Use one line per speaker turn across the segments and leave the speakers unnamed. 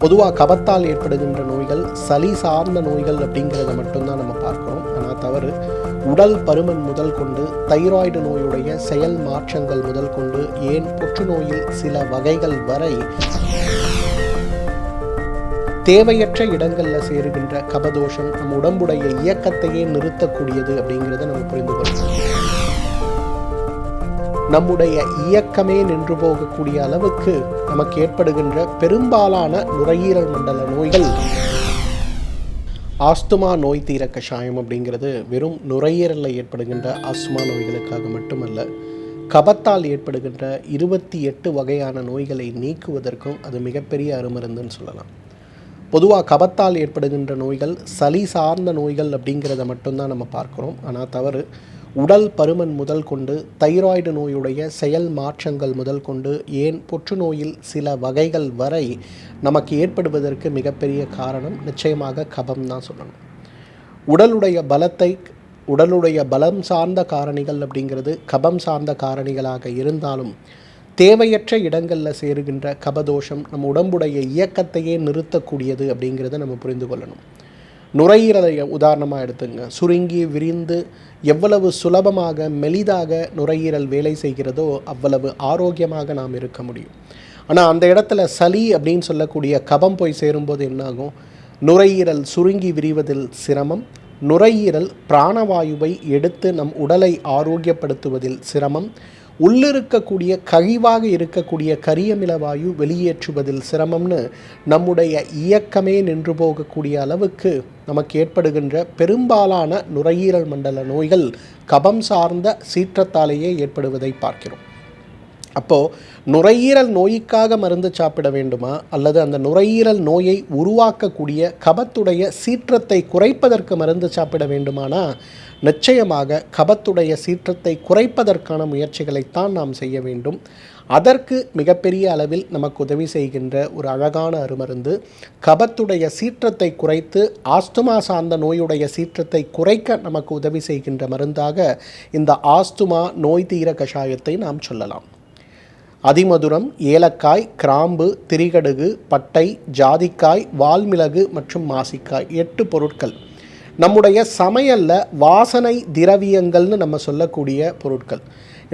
பொதுவாக கபத்தால் ஏற்படுகின்ற நோய்கள் சளி சார்ந்த நோய்கள் அப்படிங்கிறத மட்டும்தான் நம்ம பார்க்குறோம். ஆனால் தவறு. உடல் பருமன் முதல் கொண்டு தைராய்டு நோயுடைய செயல் மாற்றங்கள் முதல் கொண்டு ஏன் புற்றுநோயில் சில வகைகள் வரை தேவையற்ற இடங்களில் சேருகின்ற கபதோஷம் நம் உடம்புடைய இயக்கத்தையே நிறுத்தக்கூடியது அப்படிங்கிறத நம்ம புரிந்து கொள்ளணும் நம்முடைய இயக்கமே நின்று போகக்கூடிய அளவுக்கு நமக்கு ஏற்படுகின்ற பெரும்பாலான நுரையீரல் மண்டல நோய்கள். ஆஸ்துமா நோய் தீர கஷாயம் அப்படிங்கிறது வெறும் நுரையீரலில் ஏற்படுகின்ற ஆஸ்துமா நோய்களுக்காக மட்டுமல்ல கபத்தால் ஏற்படுகின்ற இருபத்தி எட்டு வகையான நோய்களை நீக்குவதற்கும் அது மிகப்பெரிய அருமருந்துன்னு சொல்லலாம். பொதுவாக கபத்தால் ஏற்படுகின்ற நோய்கள் சளி சார்ந்த நோய்கள் அப்படிங்கிறத மட்டும்தான் நம்ம பார்க்குறோம். ஆனால் தவறு. உடல் பருமன் முதல் கொண்டு தைராய்டு நோயுடைய செயல் மாற்றங்கள் முதல் கொண்டு ஏன் புற்றுநோயில் சில வகைகள் வரை நமக்கு ஏற்படுவதற்கு மிகப்பெரிய காரணம் நிச்சயமாக கபம் தான் சொல்லணும். உடலுடைய பலத்தை உடலுடைய பலம் சார்ந்த காரணிகள் அப்படிங்கிறது கபம் சார்ந்த காரணிகளாக இருந்தாலும் தேவையற்ற இடங்களில் சேருகின்ற கபதோஷம் நம் உடம்புடைய இயக்கத்தையே நிறுத்தக்கூடியது அப்படிங்கிறத நம்ம புரிந்து கொள்ளணும். நுரையீரலை உதாரணமாக எடுத்துங்க. சுருங்கி விரிந்து எவ்வளவு சுலபமாக மெலிதாக நுரையீரல் வேலை செய்கிறதோ அவ்வளவு ஆரோக்கியமாக நாம் இருக்க முடியும். ஆனால் அந்த இடத்துல சளி அப்படின்னு சொல்லக்கூடிய கபம் போய் சேரும்போது என்னாகும்? நுரையீரல் சுருங்கி விரிவதில் சிரமம். நுரையீரல் பிராணவாயுவை எடுத்து நம் உடலை ஆரோக்கியப்படுத்துவதில் சிரமம். உள்ளிருக்கக்கூடிய கழிவாக இருக்கக்கூடிய கரியமில வாயு வெளியேற்றுவதில் சிரமம்னு நம்முடைய இயக்கமே நின்று போகக்கூடிய அளவுக்கு நமக்கு ஏற்படுகின்ற பெரும்பாலான நுரையீரல் மண்டல நோய்கள் கபம் சார்ந்த சீற்றத்தாலேயே ஏற்படுவதை பார்க்கிறோம். அப்போது நுரையீரல் நோய்க்காக மருந்து சாப்பிட வேண்டுமா? அல்லது அந்த நுரையீரல் நோயை உருவாக்கக்கூடிய கபத்துடைய சீற்றத்தை குறைப்பதற்கு மருந்து சாப்பிட வேண்டுமானா? நிச்சயமாக கபத்துடைய சீற்றத்தை குறைப்பதற்கான முயற்சிகளைத்தான் நாம் செய்ய வேண்டும். அதற்கு மிகப்பெரிய அளவில் நமக்கு உதவி செய்கின்ற ஒரு அழகான அருமருந்து கபத்துடைய சீற்றத்தை குறைத்து ஆஸ்துமா சார்ந்த நோயுடைய சீற்றத்தை குறைக்க நமக்கு உதவி செய்கின்ற மருந்தாக இந்த ஆஸ்துமா நோய் தீர கஷாயத்தை நாம் சொல்லலாம். அதிமதுரம் ஏலக்காய் கிராம்பு திரிகடுகு பட்டை ஜாதிக்காய் வால்மிளகு மற்றும் மாசிக்காய். எட்டு பொருட்கள். நம்முடைய சமையலில் வாசனை திரவியங்கள்னு நம்ம சொல்லக்கூடிய பொருட்கள்.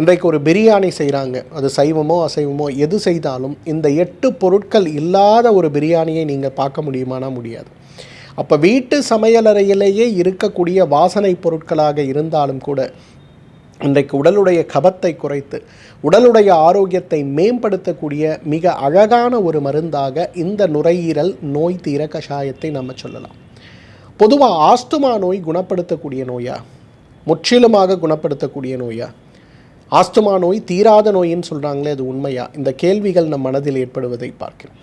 இன்றைக்கு ஒரு பிரியாணி செய்கிறாங்க அது சைவமோ அசைவமோ எது செய்தாலும் இந்த எட்டு பொருட்கள் இல்லாத ஒரு பிரியாணியை நீங்கள் பார்க்க முடியுமானா முடியாது. அப்போ வீட்டு சமையலறையிலேயே இருக்கக்கூடிய வாசனை பொருட்களாக இருந்தாலும் கூட இன்றைக்கு உடலுடைய கபத்தை குறைத்து உடலுடைய ஆரோக்கியத்தை மேம்படுத்தக்கூடிய மிக அழகான ஒரு மருந்தாக இந்த நுரையீரல் நோய் தீர கஷாயத்தை நம்ம சொல்லலாம். பொதுவாக ஆஸ்துமா நோய் குணப்படுத்தக்கூடிய நோயா? முற்றிலுமாக குணப்படுத்தக்கூடிய நோயா? ஆஸ்துமா நோய் தீராத நோயின்னு சொல்கிறாங்களே அது உண்மையா? இந்த கேள்விகள் நம் மனதில் ஏற்படுவதை பார்க்கிறோம்.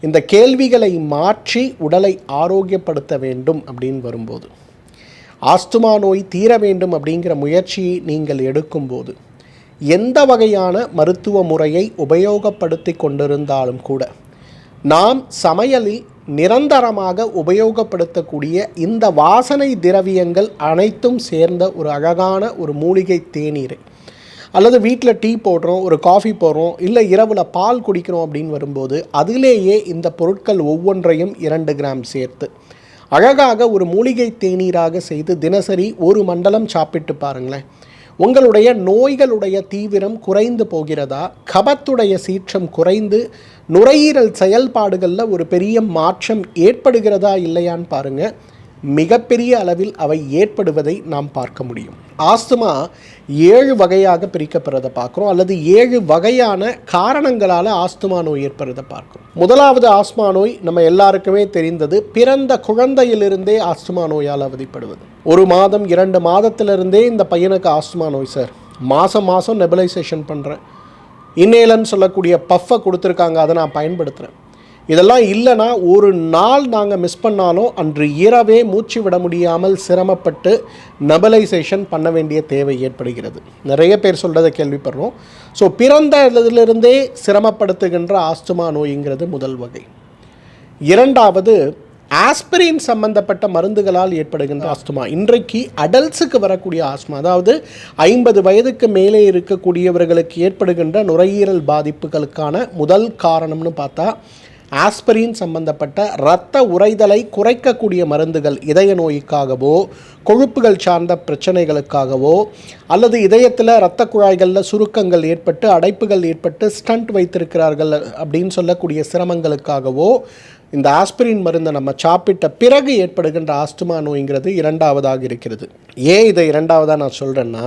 இந்த கேள்விகளை மாற்றி உடலை ஆரோக்கியப்படுத்த வேண்டும் அப்படின்னு வரும்போது ஆஸ்துமா நோய் தீர வேண்டும் அப்படிங்கிற முயற்சியை நீங்கள் எடுக்கும்போது எந்த வகையான மருத்துவ முறையை உபயோகப்படுத்தி கொண்டிருந்தாலும் கூட நாம் சமையலில் நிரந்தரமாக உபயோகப்படுத்தக்கூடிய இந்த வாசனை திரவியங்கள் அனைத்தும் சேர்ந்த ஒரு அழகான ஒரு மூலிகை தேநீர். அல்லது வீட்டில் டீ போடுறோம் ஒரு காஃபி போடுறோம் இல்லை இரவில் பால் குடிக்கிறோம் அப்படின்னு வரும்போது அதிலேயே இந்த பொருட்கள் ஒவ்வொன்றையும் இரண்டு கிராம் சேர்த்து அழகாக ஒரு மூலிகை தேநீராக செய்து தினசரி ஒரு மண்டலம் சாப்பிட்டு பாருங்களேன். உங்களுடைய நோய்களுடைய தீவிரம் குறைந்து போகிறதா? கபத்துடைய சீற்றம் குறைந்து நுரையீரல் செயல்பாடுகளில் ஒரு பெரிய மாற்றம் ஏற்படுகிறதா இல்லையான்னு பாருங்கள் மிகப்பெரிய அளவில் அவை ஏற்படுவதை நாம் பார்க்க முடியும். ஆஸ்துமா ஏழு வகையாக பிரிக்கப்படுறதை பார்க்குறோம். அல்லது ஏழு வகையான காரணங்களால் ஆஸ்துமா நோய் ஏற்படுறதை பார்க்குறோம். முதலாவது ஆஸ்மா நோய் நம்ம எல்லாருக்குமே தெரிந்தது பிறந்த குழந்தையிலிருந்தே ஆஸ்துமா நோயால் அவதிப்படுவது. ஒரு மாதம் இரண்டு மாதத்திலிருந்தே இந்த பையனுக்கு ஆஸ்துமா நோய் சார் மாதம் மாதம் நெபலைசேஷன் பண்ணுறேன் இன்னேலன்னு சொல்லக்கூடிய பஃப்பை கொடுத்துருக்காங்க. அதை நான் பயன்படுத்துகிறேன் இதெல்லாம் இல்லைன்னா ஒரு நாள் நாங்கள் மிஸ் பண்ணாலும் அன்று இரவே மூச்சு விட முடியாமல் சிரமப்பட்டு நபலைசேஷன் பண்ண வேண்டிய தேவை ஏற்படுகிறது. நிறைய பேர் சொல்கிறத கேள்விப்படுறோம். ஸோ பிறந்த இதிலிருந்தே சிரமப்படுத்துகின்ற ஆஸ்துமா நோய்ங்கிறது முதல் வகை. இரண்டாவது ஆஸ்பிரின் சம்பந்தப்பட்ட மருந்துகளால் ஏற்படுகின்ற ஆஸ்துமா. இன்றைக்கு அடல்ட்ஸுக்கு வரக்கூடிய ஆஸ்துமா அதாவது ஐம்பது வயதுக்கு மேலே இருக்கக்கூடியவர்களுக்கு ஏற்படுகின்ற நுரையீரல் பாதிப்புகளுக்கான முதல் காரணம்னு பார்த்தா ஆஸ்பரின் சம்பந்தப்பட்ட இரத்த உறைதலை குறைக்கக்கூடிய மருந்துகள் இதய நோய்க்காகவோ கொழுப்புகள் சார்ந்த பிரச்சனைகளுக்காகவோ அல்லது இதயத்தில் இரத்த குழாய்களில் சுருக்கங்கள் ஏற்பட்டு அடைப்புகள் ஏற்பட்டு ஸ்டண்ட் வைத்திருக்கிறார்கள் அப்படின்னு சொல்லக்கூடிய சிரமங்களுக்காகவோ இந்த ஆஸ்பிரின் மருந்தை நம்ம சாப்பிட்ட பிறகு ஏற்படுகின்ற ஆஸ்துமா நோய்ங்கிறது இரண்டாவதாக இருக்கிறது. ஏன் இதை இரண்டாவதாக நான் சொல்கிறேன்னா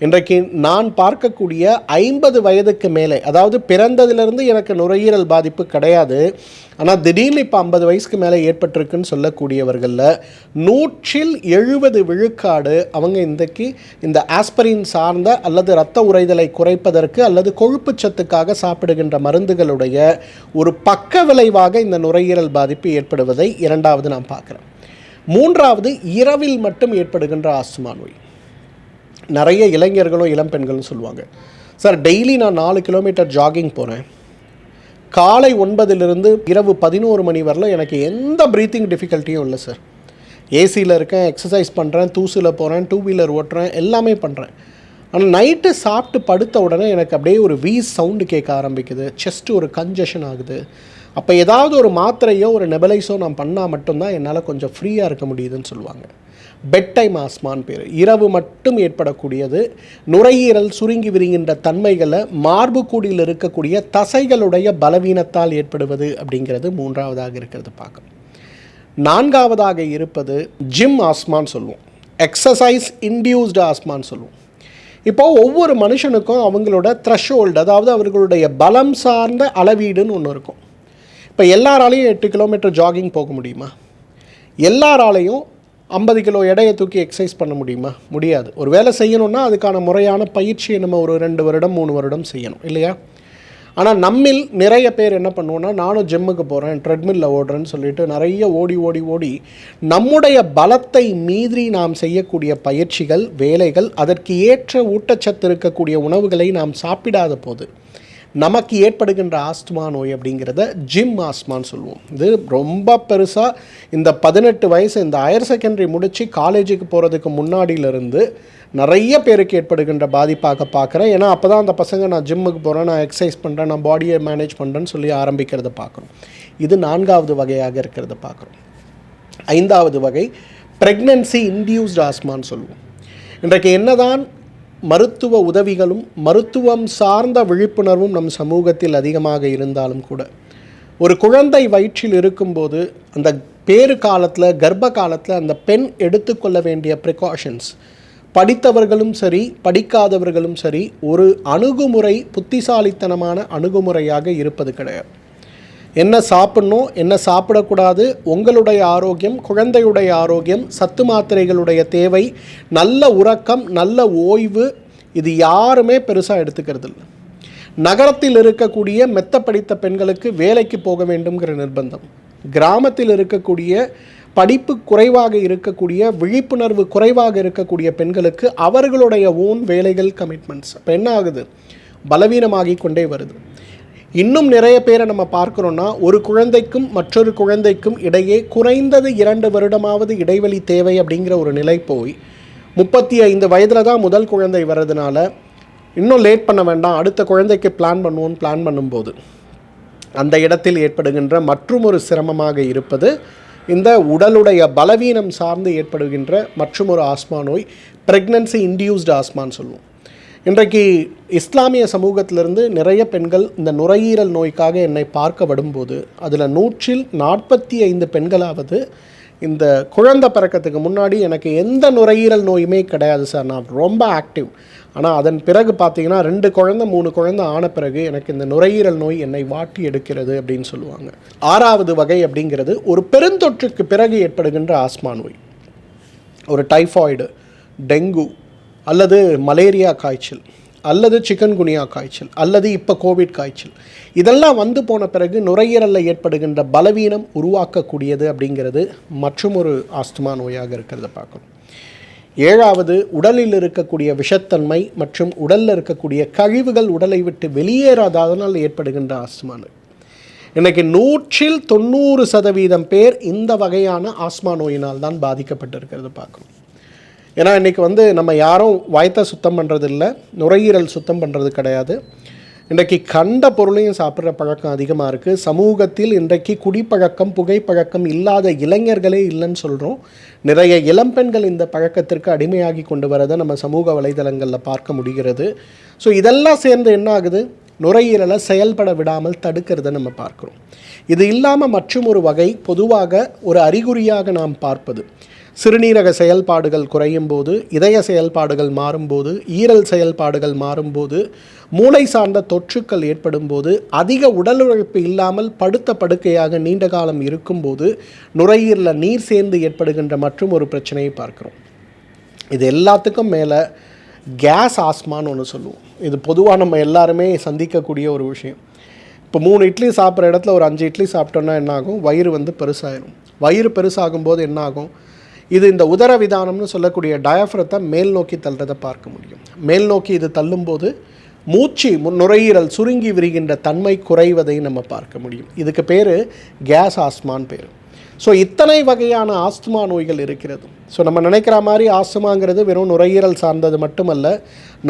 இன்றைக்கு நான் பார்க்கக்கூடிய ஐம்பது வயதுக்கு மேலே அதாவது பிறந்ததிலிருந்து எனக்கு நுரையீரல் பாதிப்பு கிடையாது ஆனால் திடீர்னு இப்போ ஐம்பது வயசுக்கு மேலே ஏற்பட்டிருக்குன்னு சொல்லக்கூடியவர்களில் நூற்றில் எழுபது விழுக்காடு அவங்க இன்றைக்கு இந்த ஆஸ்பரின் சார்ந்த அல்லது இரத்த உறைதலை குறைப்பதற்கு அல்லது கொழுப்பு சத்துக்காக சாப்பிடுகின்ற மருந்துகளுடைய ஒரு பக்க விளைவாக இந்த நுரையீரல் பாதிப்பு ஏற்படுவதை இரண்டாவது நான் பார்க்குறேன் மூன்றாவது இரவில் மட்டும் ஏற்படுகின்ற ஆஸ்துமா நோய். நிறைய இளைஞர்களும் இளம்பெண்களும் சொல்லுவாங்க. சார் டெய்லி நான் நாலு கிலோமீட்டர் ஜாகிங் போகிறேன் காலை ஒன்பதிலிருந்து இரவு பதினோரு மணி வரல எனக்கு எந்த ப்ரீத்திங் டிஃபிகல்ட்டியும் இல்லை சார். ஏசியில் இருக்கேன் எக்ஸசைஸ் பண்ணுறேன் தூசில் போகிறேன் டூ வீலர் ஓட்டுறேன் எல்லாமே பண்ணுறேன் ஆனால் நைட்டு சாப்பிட்டு படுத்த உடனே எனக்கு அப்படியே ஒரு வீஸ் சவுண்டு கேட்க ஆரம்பிக்குது. செஸ்ட்டு ஒரு கன்ஜஷன் ஆகுது. அப்போ ஏதாவது ஒரு மாத்திரையோ ஒரு நெபலைஸோ நான் பண்ணால் மட்டும்தான் என்னால் கொஞ்சம் ஃப்ரீயாக இருக்க முடியுதுன்னு சொல்லுவாங்க. பெட் டைம் ஆஸ்மான் பேர். இரவு மட்டும் ஏற்படக்கூடியது. நுரையீரல் சுருங்கி விரிகின்ற தன்மைகளை மார்புக்கூடியில் இருக்கக்கூடிய தசைகளுடைய பலவீனத்தால் ஏற்படுவது அப்படிங்கிறது மூன்றாவதாக இருக்கிறது பார்க்க. நான்காவதாக இருப்பது ஜிம் ஆஸ்மான்னு சொல்லுவோம். எக்ஸசைஸ் இன்டியூஸ்டு ஆஸ்மான்னு சொல்லுவோம். இப்போ ஒவ்வொரு மனுஷனுக்கும் அவங்களோட த்ரெஷ்ஹோல்டு அதாவது அவர்களுடைய பலம் சார்ந்த அளவீடுன்னு ஒன்று இருக்கும். இப்போ எல்லாராலையும் எட்டு கிலோமீட்டர் ஜாகிங் போக முடியுமா? எல்லாராலையும் ஐம்பது கிலோ எடையை தூக்கி எக்ஸசைஸ் பண்ண முடியுமா? முடியாது. ஒரு வேலை செய்யணும்னா அதுக்கான முறையான பயிற்சியை நம்ம ஒரு ரெண்டு வருடம் மூணு வருடம் செய்யணும். இல்லையா? ஆனால் நம்மில் நிறைய பேர் என்ன பண்ணுவோன்னா நானும் ஜிம்முக்கு போகிறேன் ட்ரெட்மில்ல ஓடுறேன்னு சொல்லிட்டு நிறைய ஓடி ஓடி ஓடி நம்முடைய பலத்தை மீறி நாம் செய்யக்கூடிய பயிற்சிகள் வேலைகள் அதற்கு ஏற்ற ஊட்டச்சத்து இருக்கக்கூடிய உணவுகளை நாம் சாப்பிடாத போது நமக்கு ஏற்படுகின்ற ஆஸ்துமா நோய் அப்படிங்கிறத ஜிம் ஆஸ்மான்னு சொல்லுவோம். இது ரொம்ப பெருசாக இந்த பதினெட்டு வயசு இந்த ஹையர் செகண்டரி முடித்து காலேஜுக்கு போகிறதுக்கு முன்னாடியிலிருந்து நிறைய பேருக்கு ஏற்படுகின்ற பாதிப்பாக பார்க்குறேன். ஏன்னா அப்போ தான் அந்த பசங்க நான் ஜிம்முக்கு போகிறேன் நான் எக்ஸசைஸ் பண்ணுறேன் நான் பாடியை மேனேஜ் பண்ணுறேன்னு சொல்லி ஆரம்பிக்கிறத பார்க்குறோம். இது நான்காவது வகையாக இருக்கிறத பார்க்குறோம். ஐந்தாவது வகை ப்ரெக்னன்சி இன்டியூஸ்ட் ஆஸ்மான்னு சொல்லுவோம். இன்றைக்கு என்னதான் மருத்துவ உதவிகளும் மருத்துவம் சார்ந்த விழிப்புணர்வும் நம் சமூகத்தில் அதிகமாக இருந்தாலும் கூட ஒரு குழந்தை வயிற்றில் இருக்கும்போது அந்த பேறு காலத்தில் கர்ப்ப காலத்தில் அந்த பெண் எடுத்துக்கொள்ள வேண்டிய ப்ரிகாஷன்ஸ் படித்தவர்களும் சரி படிக்காதவர்களும் சரி ஒரு அணுகுமுறை புத்திசாலித்தனமான அணுகுமுறையாக இருப்பது கிடையாது. என்ன சாப்பிடணும் என்ன சாப்பிடக்கூடாது உங்களுடைய ஆரோக்கியம் குழந்தையுடைய ஆரோக்கியம் சத்து மாத்திரைகளுடைய தேவை நல்ல உறக்கம் நல்ல ஓய்வு இது யாருமே பெருசாக எடுத்துக்கிறது இல்லை நகரத்தில் இருக்கக்கூடிய மெத்த படித்த பெண்களுக்கு வேலைக்கு போக வேண்டும்ங்கிற நிர்பந்தம். கிராமத்தில் இருக்கக்கூடிய படிப்பு குறைவாக இருக்கக்கூடிய விழிப்புணர்வு குறைவாக இருக்கக்கூடிய பெண்களுக்கு அவர்களுடைய ஓன் வேலைகள் கமிட்மெண்ட்ஸ் அப்போ என்ன ஆகுது? பலவீனமாகி கொண்டே வருது. இன்னும் நிறைய பேரை நம்ம பார்க்குறோன்னா ஒரு குழந்தைக்கும் மற்றொரு குழந்தைக்கும் இடையே குறைந்தது இரண்டு வருடமாவது இடைவெளி தேவை அப்படிங்கிற ஒரு நிலை போய் முப்பத்தி ஐந்து வயதில் தான் முதல் குழந்தை வர்றதுனால இன்னும் லேட் பண்ண வேண்டாம் அடுத்த குழந்தைக்கு பிளான் பண்ணுவோன்னு பிளான் பண்ணும்போது அந்த இடத்தில் ஏற்படுகின்ற மற்றும் ஒரு சிரமமாக இருப்பது இந்த உடலுடைய பலவீனம் சார்ந்து ஏற்படுகின்ற மற்றும் ஒரு ஆஸ்மா நோய் ப்ரெக்னன்சி இன்டியூஸ்டு ஆஸ்மான்னு சொல்லுவோம். இன்றைக்கு இஸ்லாமிய சமூகத்திலிருந்து நிறைய பெண்கள் இந்த நுரையீரல் நோய்க்காக என்னை பார்க்க வரும்போது அதில் நூற்றில் நாற்பத்தி ஐந்து பெண்களாவது இந்த குழந்தை பிறக்கத்துக்கு முன்னாடி எனக்கு எந்த நுரையீரல் நோயுமே கிடையாது சார். நான் ரொம்ப ஆக்டிவ் ஆனால் அதன் பிறகு பார்த்தீங்கன்னா ரெண்டு குழந்தை மூணு குழந்தை ஆன பிறகு எனக்கு இந்த நுரையீரல் நோய் என்னை வாட்டி எடுக்கிறது அப்படின்னு சொல்லுவாங்க. ஆறாவது வகை அப்படிங்கிறது ஒரு பெருந்தொற்றுக்கு பிறகு ஏற்படுகின்ற ஆஸ்மா நோய். ஒரு டைஃபாய்டு டெங்கு அல்லது மலேரியா காய்ச்சல் அல்லது சிக்கன்குனியா காய்ச்சல் அல்லது இப்போ கோவிட் காய்ச்சல். இதெல்லாம் வந்து போன பிறகு நுரையீரலில் ஏற்படுகின்ற பலவீனம் உருவாக்கக்கூடியது அப்படிங்கிறது மற்றும் ஒரு ஆஸ்துமா நோயாக இருக்கிறத பார்க்கணும். ஏழாவது உடலில் இருக்கக்கூடிய விஷத்தன்மை மற்றும் உடலில் இருக்கக்கூடிய கழிவுகள் உடலை விட்டு வெளியேறாததனால் ஏற்படுகின்ற ஆஸ்துமா நோய் நூற்றில் தொண்ணூறு சதவீதம் பேர் இந்த வகையான ஆஸ்மா நோயினால் தான் பாதிக்கப்பட்டிருக்கிறது பார்க்கணும். ஏன்னா இன்றைக்கி வந்து நம்ம யாரும் வாய்த்தை சுத்தம் பண்ணுறது இல்லை நுரையீரல் சுத்தம் பண்ணுறது கிடையாது. இன்றைக்கு கண்ட பொருளையும் சாப்பிட்ற பழக்கம் அதிகமாக இருக்குது சமூகத்தில் இன்றைக்கு குடிப்பழக்கம் புகைப்பழக்கம் இல்லாத இளைஞர்களே இல்லைன்னு சொல்கிறோம் நிறைய இளம்பெண்கள் இந்த பழக்கத்திற்கு அடிமையாகி கொண்டு வரதை நம்ம சமூக வலைதளங்களில் பார்க்க முடிகிறது. ஸோ இதெல்லாம் சேர்ந்து என்ன ஆகுது? நுரையீரலை செயல்பட விடாமல் தடுக்கிறத நம்ம பார்க்குறோம். இது இல்லாமல் மற்றும் ஒரு வகை பொதுவாக ஒரு அறிகுறியாக நாம் பார்ப்பது. சிறுநீரக செயல்பாடுகள் குறையும் போது இதய செயல்பாடுகள் மாறும்போது ஈரல் செயல்பாடுகள் மாறும்போது மூளை சார்ந்த தொற்றுக்கள் ஏற்படும் போது அதிக உடல் உழைப்பு இல்லாமல் படுத்த படுக்கையாக நீண்ட காலம் இருக்கும்போது நுரையீரலில் நீர் சேர்ந்து ஏற்படுகின்ற மற்றும் ஒரு பிரச்சனையை பார்க்குறோம். இது எல்லாத்துக்கும் மேலே கேஸ் ஆஸ்மான்னு ஒன்று சொல்லுவோம். இது பொதுவாக நம்ம எல்லாருமே சந்திக்கக்கூடிய ஒரு விஷயம். இப்போ மூணு இட்லி சாப்பிட்ற இடத்துல ஒரு அஞ்சு இட்லி சாப்பிட்டோன்னா என்னாகும்? வயிறு வந்து பெருசாகிடும் வயிறு பெருசாகும் போது என்னாகும்? இது இந்த உதர விதானம்னு சொல்லக்கூடிய டயஃப்ரத்தை மேல் நோக்கி தள்ளுறதை பார்க்க முடியும். மேல் நோக்கி இது தள்ளும்போது மூச்சு நுரையீரல் சுருங்கி விரிகின்ற தன்மை குறைவதை நம்ம பார்க்க முடியும். இதுக்கு பேர் கேஸ் ஆஸ்மான் பேர். ஸோ இத்தனை வகையான ஆஸ்துமா நோய்கள் இருக்கிறது. ஸோ நம்ம நினைக்கிற மாதிரி ஆஸ்துமாங்கிறது வெறும் நுரையீரல் சார்ந்தது மட்டுமல்ல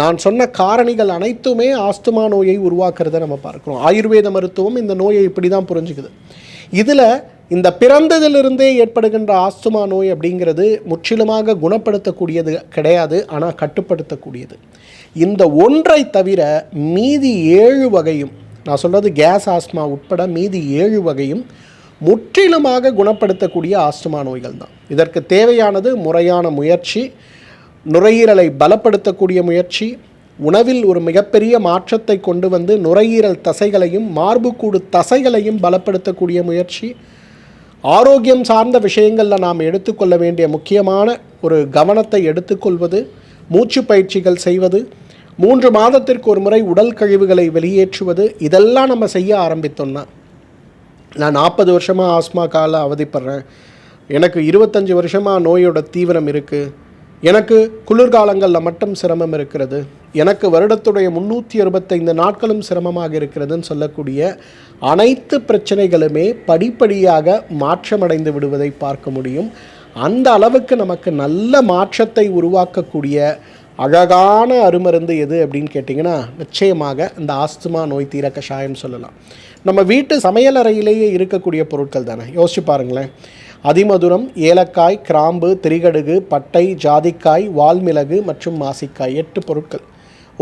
நான் சொன்ன காரணிகள் அனைத்துமே ஆஸ்துமா நோயை உருவாக்குறதை நம்ம பார்க்குறோம். ஆயுர்வேத மருத்துவம் இந்த நோயை இப்படி தான் புரிஞ்சுக்குது. இதில் இந்த பிறந்ததிலிருந்தே ஏற்படுகின்ற ஆஸ்துமா நோய் அப்படிங்கிறது முற்றிலுமாக குணப்படுத்தக்கூடியது கிடையாது ஆனால் கட்டுப்படுத்தக்கூடியது. இந்த ஒன்றை தவிர மீதி ஏழு வகையும் நான் சொல்கிறது கேஸ் ஆஸ்மா உட்பட மீதி ஏழு வகையும் முற்றிலுமாக குணப்படுத்தக்கூடிய ஆஸ்துமா நோய்கள் தான். இதற்கு தேவையானது முறையான முயற்சி நுரையீரலை பலப்படுத்தக்கூடிய முயற்சி உணவில் ஒரு மிகப்பெரிய மாற்றத்தை கொண்டு வந்து நுரையீரல் தசைகளையும் மார்புக்கூடு தசைகளையும் பலப்படுத்தக்கூடிய முயற்சி ஆரோக்கியம் சார்ந்த விஷயங்களில் நாம் எடுத்துக்கொள்ள வேண்டிய முக்கியமான ஒரு கவனத்தை எடுத்துக்கொள்வது மூச்சு பயிற்சிகள் செய்வது மூன்று மாதத்திற்கு ஒரு முறை உடல் கழிவுகளை வெளியேற்றுவது இதெல்லாம் நம்ம செய்ய ஆரம்பித்தோம்னா நான் நாற்பது வருஷமாக ஆஸ்மா கால அவதிப்படுறேன். எனக்கு இருபத்தஞ்சி வருஷமாக நோயோட தீவிரம் இருக்குது எனக்கு குளிர்காலங்களில் மட்டும் சிரமம் இருக்கிறது. எனக்கு வருடத்துடைய முந்நூற்றி அறுபத்தைந்து நாட்களும் சிரமமாக இருக்கிறதுன்னு சொல்லக்கூடிய அனைத்து பிரச்சனைகளுமே படிப்படியாக மாற்றமடைந்து விடுவதை பார்க்க முடியும். அந்த அளவுக்கு நமக்கு நல்ல மாற்றத்தை உருவாக்கக்கூடிய அழகான அருமருந்து எது அப்படின்னு கேட்டிங்கன்னா நிச்சயமாக இந்த ஆஸ்துமா நோய் தீர கஷாயம் சொல்லலாம். நம்ம வீட்டு சமையலறையிலேயே இருக்கக்கூடிய பொருட்கள் தானே. யோசிச்சு பாருங்களேன். அதிமதுரம் ஏலக்காய் கிராம்பு திரிகடுகு பட்டை ஜாதிக்காய் வால்மிளகு மற்றும் மாசிக்காய் எட்டு பொருட்கள்.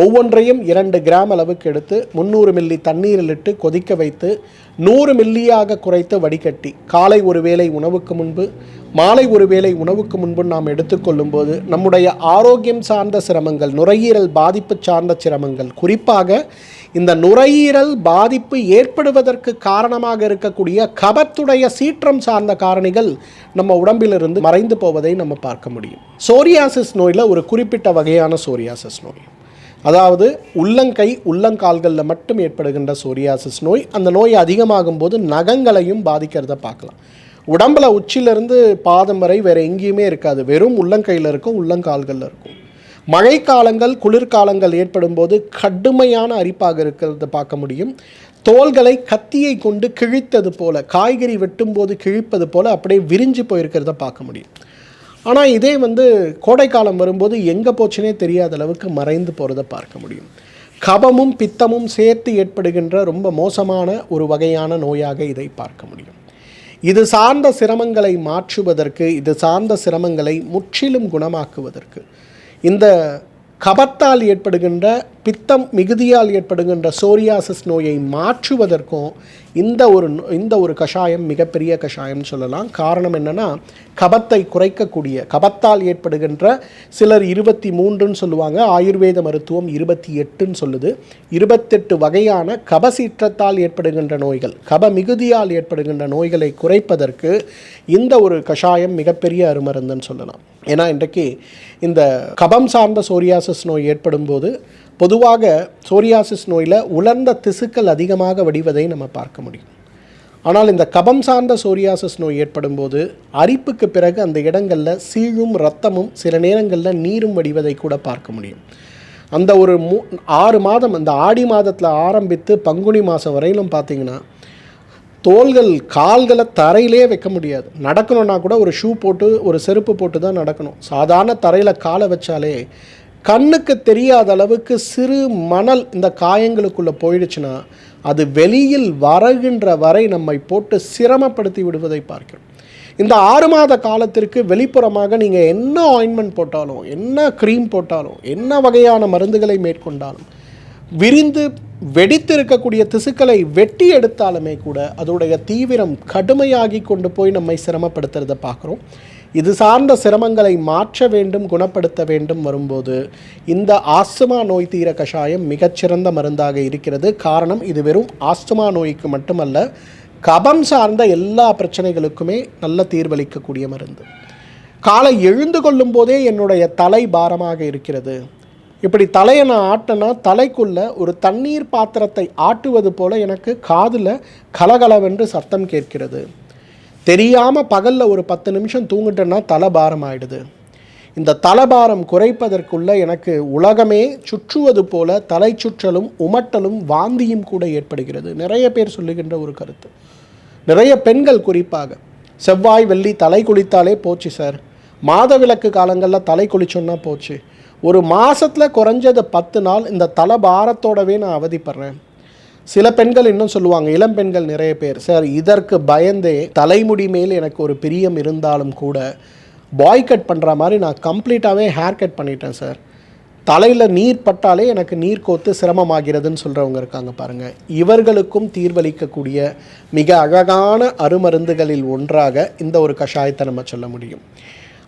ஒவ்வொன்றையும் இரண்டு கிராம் அளவுக்கு எடுத்து முந்நூறு மில்லி தண்ணீரில் இட்டு கொதிக்க வைத்து நூறு மில்லியாக குறைத்து வடிகட்டி. காலை ஒரு வேளை உணவுக்கு முன்பு மாலை ஒரு வேளை உணவுக்கு முன்பு நாம் எடுத்துக்கொள்ளும்போது நம்முடைய ஆரோக்கியம் சார்ந்த சிரமங்கள் நுரையீரல் பாதிப்பு சார்ந்த சிரமங்கள் குறிப்பாக இந்த நுரையீரல் பாதிப்பு ஏற்படுவதற்கு காரணமாக இருக்கக்கூடிய கபத்துடைய சீற்றம் சார்ந்த காரணிகள் நம்ம உடம்பிலிருந்து மறைந்து போவதை நம்ம பார்க்க முடியும். சோரியாசிஸ் நோயில் ஒரு குறிப்பிட்ட வகையான சோரியாசிஸ் நோய். அதாவது உள்ளங்கை உள்ளங்கால்களில் மட்டும் ஏற்படுகின்ற சோரியாசிஸ் நோய் அந்த நோய் அதிகமாகும் போது நகங்களையும் பாதிக்கிறத பார்க்கலாம். உடம்புல உச்சியிலேருந்து பாதம் வரை வேறு எங்கேயுமே இருக்காது. வெறும் உள்ளங்கையில் இருக்கும் உள்ளங்கால்களில் இருக்கும். மழைக்காலங்கள் குளிர்காலங்கள் ஏற்படும் போது கடுமையான அரிப்பாக இருக்கிறத பார்க்க முடியும். தோள்களை கத்தியை கொண்டு கிழித்தது போல காய்கறி வெட்டும் போது கிழிப்பது போல அப்படியே விரிஞ்சு போயிருக்கிறத பார்க்க முடியும். ஆனால் இதே வந்து கோடைக்காலம் வரும்போது எங்கே போச்சுனே தெரியாத அளவுக்கு மறைந்து போகிறத பார்க்க முடியும். கபமும் பித்தமும் சேர்த்து ஏற்படுகின்ற ரொம்ப மோசமான ஒரு வகையான நோயாக இதை பார்க்க முடியும். இது சார்ந்த சிரமங்களை மாற்றுவதற்கு இது சார்ந்த சிரமங்களை முற்றிலும் குணமாக்குவதற்கு இந்த கபத்தால் ஏற்படுகின்ற பித்தம் மிகுதியால் ஏற்படுகின்ற சோரியாசிஸ் நோயை மாற்றுவதற்கும் இந்த ஒரு நோ- இந்த ஒரு கஷாயம் மிகப்பெரிய கஷாயம் சொல்லலாம். காரணம் என்னன்னா கபத்தை குறைக்கக்கூடிய கபத்தால் ஏற்படுகின்ற சிலர் இருபத்தி மூன்றுன்னு சொல்லுவாங்க ஆயுர்வேத மருத்துவம் இருபத்தி எட்டுன்னு சொல்லுது. இருபத்தெட்டு வகையான கபசீற்றத்தால் ஏற்படுகின்ற நோய்கள் கப மிகுதியால் ஏற்படுகின்ற நோய்களை குறைப்பதற்கு இந்த ஒரு கஷாயம் மிகப்பெரிய அருமருந்துன்னு சொல்லலாம். ஏன்னா இன்றைக்கு இந்த கபம் சார்ந்த சோரியாசிஸ் நோய் ஏற்படும் போது பொதுவாக சோரியாசிஸ் நோயில் உலர்ந்த திசுக்கள் அதிகமாக வடிவதை நம்ம பார்க்க முடியும். ஆனால் இந்த கபம் சார்ந்த சோரியாசிஸ் நோய் ஏற்படும் போது அரிப்புக்கு பிறகு அந்த இடங்களில் சீழும் ரத்தமும் சில நேரங்களில் நீரும் வடிவதை கூட பார்க்க முடியும். அந்த ஒரு மூ ஆறு மாதம் அந்த ஆடி மாதத்தில் ஆரம்பித்து பங்குனி மாதம் வரையிலும் பார்த்தீங்கன்னா தோள்கள் கால்களை தரையிலே வைக்க முடியாது. நடக்கணும்னா கூட ஒரு ஷூ போட்டு ஒரு செருப்பு போட்டு தான் நடக்கணும். சாதாரண தரையில் காலை வச்சாலே கண்ணுக்கு தெரியாத அளவுக்கு சிறு மணல் இந்த காயங்களுக்குள்ளே போயிடுச்சுன்னா அது வெளியில் வருகின்ற வரை நம்மை போட்டு சிரமப்படுத்தி விடுவதை பார்க்கிறோம். இந்த ஆறு மாத காலத்திற்கு வெளிப்புறமாக நீங்கள் என்ன ஆயின்மெண்ட் போட்டாலும் என்ன க்ரீம் போட்டாலும் என்ன வகையான மருந்துகளை மேற்கொண்டாலும் விரிந்து வெடித்து இருக்கக்கூடிய திசுக்களை வெட்டி எடுத்தாலுமே கூட அதோடைய தீவிரம் கடுமையாகி கொண்டு போய் நம்மை சிரமப்படுத்துறதை பார்க்குறோம். இது சார்ந்த சிரமங்களை மாற்ற வேண்டும் குணப்படுத்த வேண்டும் வரும்போது இந்த ஆஸ்துமா நோய் தீர கஷாயம் மிகச்சிறந்த மருந்தாக இருக்கிறது. காரணம் இது வெறும் ஆஸ்துமா நோய்க்கு மட்டுமல்ல கபம் சார்ந்த எல்லா பிரச்சனைகளுக்குமே நல்ல தீர்வளிக்கக்கூடிய மருந்து. காலை எழுந்து கொள்ளும் போதே என்னுடைய தலை பாரமாக இருக்கிறது. இப்படி தலையை நான் ஆட்டினா தலைக்குள்ள ஒரு தண்ணீர் பாத்திரத்தை ஆட்டுவது போல எனக்கு காதில் கலகலவென்று சத்தம் கேட்கிறது. தெரியாமல் பகலில் ஒரு பத்து நிமிஷம் தூங்கிட்டேன்னா தலை பாரம் இந்த தலபாரம் குறைப்பதற்குள்ள எனக்கு உலகமே சுற்றுவது போல தலை சுற்றலும் உமட்டலும் வாந்தியும் கூட ஏற்படுகிறது. நிறைய பேர் சொல்லுகின்ற ஒரு கருத்து. நிறைய பெண்கள் குறிப்பாக செவ்வாய் வெள்ளி தலை குளித்தாலே போச்சு சார். மாதவிலக்கு காலங்களில் தலை குளிச்சோன்னா போச்சு. ஒரு மாதத்தில் குறைஞ்சது பத்து நாள் இந்த தலை பாரத்தோடவே நான் அவதிப்படுறேன். சில பெண்கள் இன்னும் சொல்லுவாங்க இளம் பெண்கள் நிறைய பேர் சார் இதற்கு பயந்தே தலைமுடி மேல் எனக்கு ஒரு பிரியம் இருந்தாலும் கூட பாய் கட் பண்ணுற மாதிரி நான் கம்ப்ளீட்டாகவே ஹேர் கட் பண்ணிட்டேன் சார். தலையில் நீர் பட்டாலே எனக்கு நீர் கோத்து சிரமமாகிறதுன்னு சொல்கிறவங்க இருக்காங்க பாருங்கள் இவர்களுக்கும் தீர்வளிக்கக்கூடிய மிக அழகான அருமருந்துகளில் ஒன்றாக இந்த ஒரு கஷாயத்தை நம்ம சொல்ல முடியும்.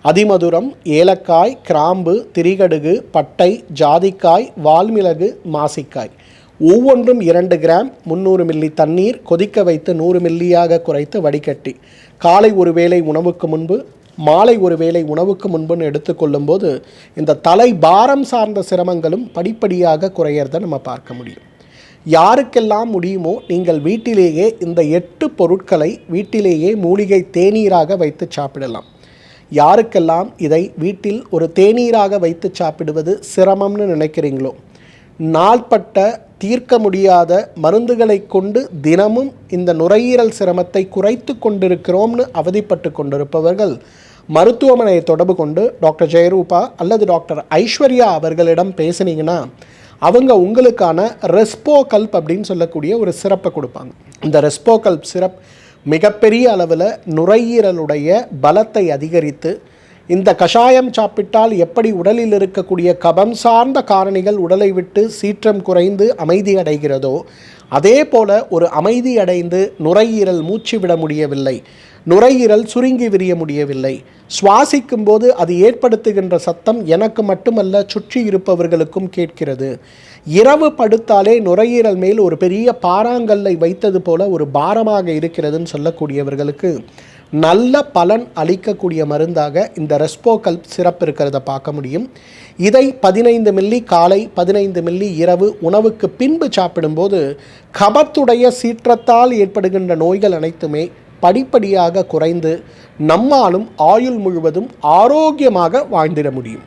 அதிமதுரம் ஏலக்காய் கிராம்பு திரிகடுகு பட்டை ஜாதிக்காய் வால்மிளகு மாசிக்காய். ஒவ்வொன்றும் இரண்டு கிராம் முந்நூறு மில்லி தண்ணீர் கொதிக்க வைத்து நூறு மில்லியாக குறைத்து வடிகட்டி. காலை ஒரு வேளை உணவுக்கு முன்பு மாலை ஒரு வேளை உணவுக்கு முன்புன்னு எடுத்துக்கொள்ளும்போது இந்த தலை பாரம் சார்ந்த சிரமங்களும் படிப்படியாக குறையிறத நம்ம பார்க்க முடியும். யாருக்கெல்லாம் முடியுமோ நீங்கள் வீட்டிலேயே இந்த எட்டு பொருட்களை வீட்டிலேயே மூலிகை தேநீராக வைத்து சாப்பிடலாம். யாருக்கெல்லாம் இதை வீட்டில் ஒரு தேநீராக வைத்து சாப்பிடுவது சிரமம்னு நினைக்கிறீங்களோ நாள்பட்ட தீர்க்க முடியாத மருந்துகளை கொண்டு தினமும் இந்த நுரையீரல் சிரமத்தை குறைத்து கொண்டிருக்கிறோம்னு அவதிப்பட்டு கொண்டிருப்பவர்கள் மருத்துவமனையை தொடர்பு கொண்டு டாக்டர் ஜெயரூபா அல்லது டாக்டர் ஐஸ்வர்யா அவர்களிடம் பேசுனீங்கன்னா அவங்க உங்களுக்கான ரெஸ்போ கல்ப் அப்படின்னு சொல்லக்கூடிய ஒரு சிறப்பை கொடுப்பாங்க. இந்த ரெஸ்போ கல்ப் சிரப் மிகப்பெரிய அளவில் நுரையீரலுடைய பலத்தை அதிகரித்து இந்த கஷாயம் சாப்பிட்டால் எப்படி உடலில் இருக்கக்கூடிய கபம் சார்ந்த காரணிகள் உடலை விட்டு சீற்றம் குறைந்து அமைதி அடைகிறதோ அதே போல ஒரு அமைதி அடைந்து நுரையீரல் மூச்சு விட முடியவில்லை. நுரையீரல் சுருங்கி விரிய முடியவில்லை. சுவாசிக்கும் போது அது ஏற்படுத்துகின்ற சத்தம் எனக்கு மட்டுமல்ல சுற்றி இருப்பவர்களுக்கும் கேட்கிறது. இரவு படுத்தாலே நுரையீரல் மேல் ஒரு பெரிய பாறாங்கல்லை வைத்தது போல ஒரு பாரமாக இருக்கிறதுன்னு சொல்லக்கூடியவர்களுக்கு நல்ல பலன் அளிக்கக்கூடிய மருந்தாக இந்த ரெஸ்போகல் சிறப்பு இருக்கிறத பார்க்க முடியும். இதை பதினைந்து மில்லி காலை பதினைந்து மில்லி இரவு உணவுக்கு பின்பு சாப்பிடும்போது கபத்துடைய சீற்றத்தால் ஏற்படுகின்ற நோய்கள் அனைத்துமே படிப்படியாக குறைந்து நம்மாலும் ஆயுள் முழுவதும் ஆரோக்கியமாக வாழ்ந்திட முடியும்.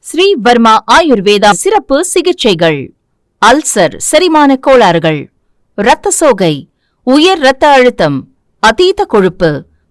ஸ்ரீ வர்மா ஆயுர்வேதா சிறப்பு சிகிச்சைகள். அல்சர் செரிமான கோளாறுகள். இரத்த சோகை உயர் இரத்த அழுத்தம் அதீத கொழுப்பு